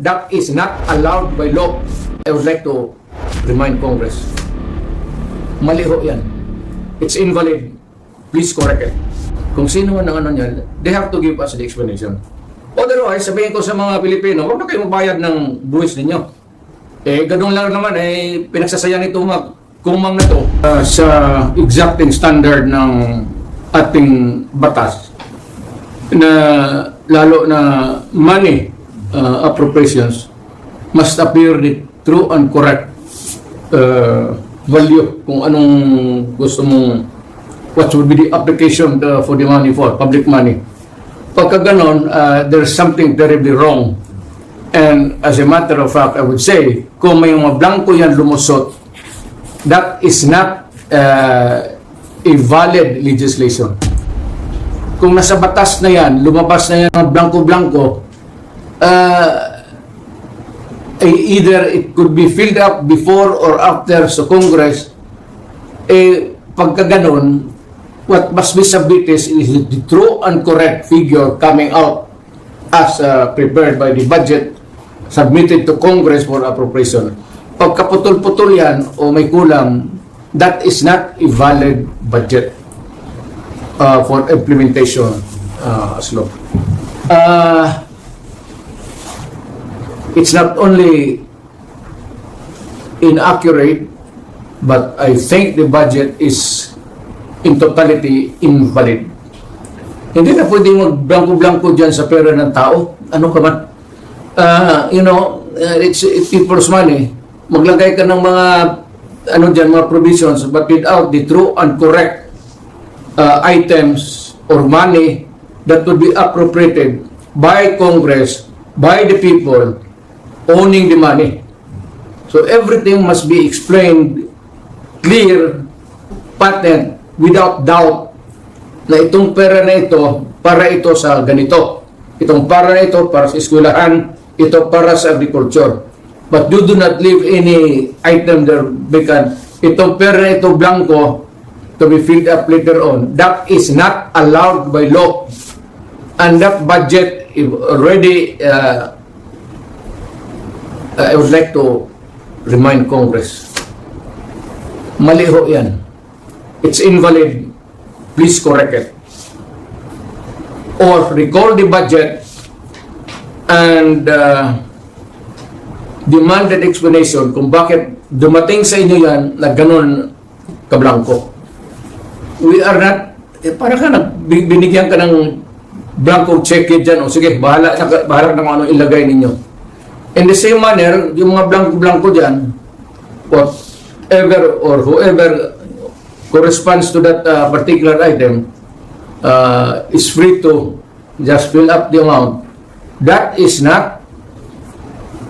that is not allowed by law. I would like to remind Congress. Mali ho yan. It's invalid. Please correct it. Kung sino man ang ano niyan, they have to give us the explanation. Otherwise, sabihin ko sa mga Pilipino, huwag na kayo magbayad ng buwis ninyo. Eh, ganun lang naman, eh, pinagsasayan ito mag kumang na to uh, sa exacting standard ng ating batas na lalo na money uh, appropriations must appear the true and correct uh, value kung anong gusto mong what would be the application uh, for the money for public money. Pagka ganon uh, there's something terribly wrong. And as a matter of fact I would say kung may mga blanco yan lumusot that is not uh, a valid legislation. Kung nasa batas na yan, lumabas na yan ng blanco-blanco, uh, eh, either it could be filled up before or after sa Congress, eh, pagka ganun, what must be submitted is the true and correct figure coming out as uh, prepared by the budget submitted to Congress for appropriation. Pagka putol-putol yan o may kulang, that is not a valid budget uh, for implementation uh, as law. Uh, it's not only inaccurate, but I think the budget is in totality invalid. Hindi na pwede mag-blanco-blanco dyan sa pera ng tao. Ano ka man? Uh, you know, uh, it's, it's people's money. Maglagay ka ng mga ano dyan, mga provisions, but without the true and correct uh, items or money that would be appropriated by Congress, by the people owning the money. So everything must be explained clear, patent, without doubt na itong pera na ito para ito sa ganito. Itong para na ito para sa eskwelahan, ito para sa agriculture. But you do not leave any item there vacant. Itong pera na ito blanco to be filled up later on. That is not allowed by law. And that budget already, uh, I would like to remind Congress, mali ho yan. It's invalid. Please correct it. Or recall the budget and uh, demand an explanation kung bakit dumating sa inyo yan na ganun kablangko we are not, eh, para ka bi- binigyan ka ng blanco check dyan, o sige, bahala, na, bahala na kung ano ilagay ninyo. In the same manner, yung mga blanco-blanco dyan, whatever or whoever corresponds to that uh, particular item uh, is free to just fill up the amount. That is not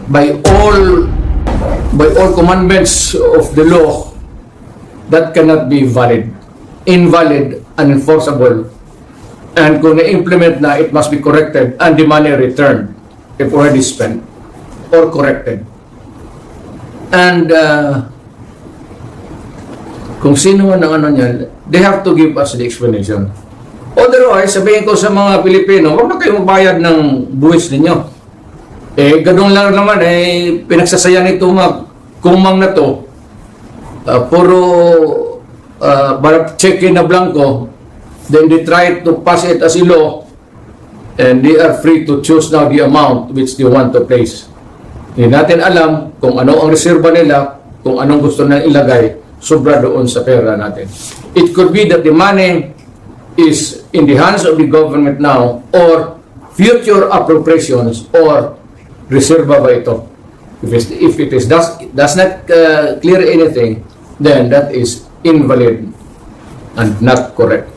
by all by all commandments of the law that cannot be valid invalid, unenforceable, and kung na-implement na, it must be corrected and the money returned if already spent or corrected. And uh, kung sino man ang ano niyan, they have to give us the explanation. Otherwise, sabihin ko sa mga Pilipino, huwag na kayo magbayad ng buwis ninyo. Eh, ganun lang naman, eh, pinagsasayan ito mag kumang na to, uh, puro uh, but check in na blanco, then they try to pass it as a law, and they are free to choose now the amount which they want to place. Hindi natin alam kung ano ang reserva nila, kung anong gusto na ilagay, sobra doon sa pera natin. It could be that the money is in the hands of the government now, or future appropriations, or reserva ba ito? If, if it is does, does not uh, clear anything, then that is invalid and not correct.